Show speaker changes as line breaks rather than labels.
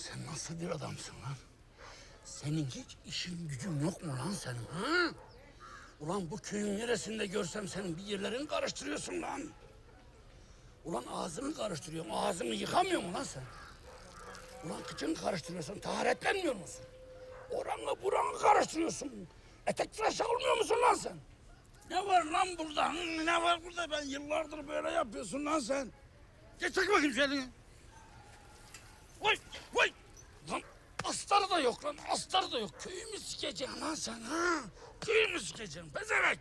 Sen nasıl bir adamsın lan? Senin hiç işin gücün yok mu lan senin ha? Ulan bu köyün neresinde görsem senin bir yerlerini karıştırıyorsun lan. Ulan ağzını karıştırıyorsun, ağzını yıkamıyor mu lan sen? Ulan kıçını karıştırıyorsun, taharetlenmiyor musun? Oranla buranı karıştırıyorsun. Etek tıraşı olmuyor musun lan sen? Ne var lan burada? Ne var burada? Ben yıllardır böyle yapıyorsun lan sen. Geç çek bakayım elini. Vay vay. Yok lan astarı da yok. Köyümü sikeceksin lan sen ha. Köyümü sikeceksin pezevenk.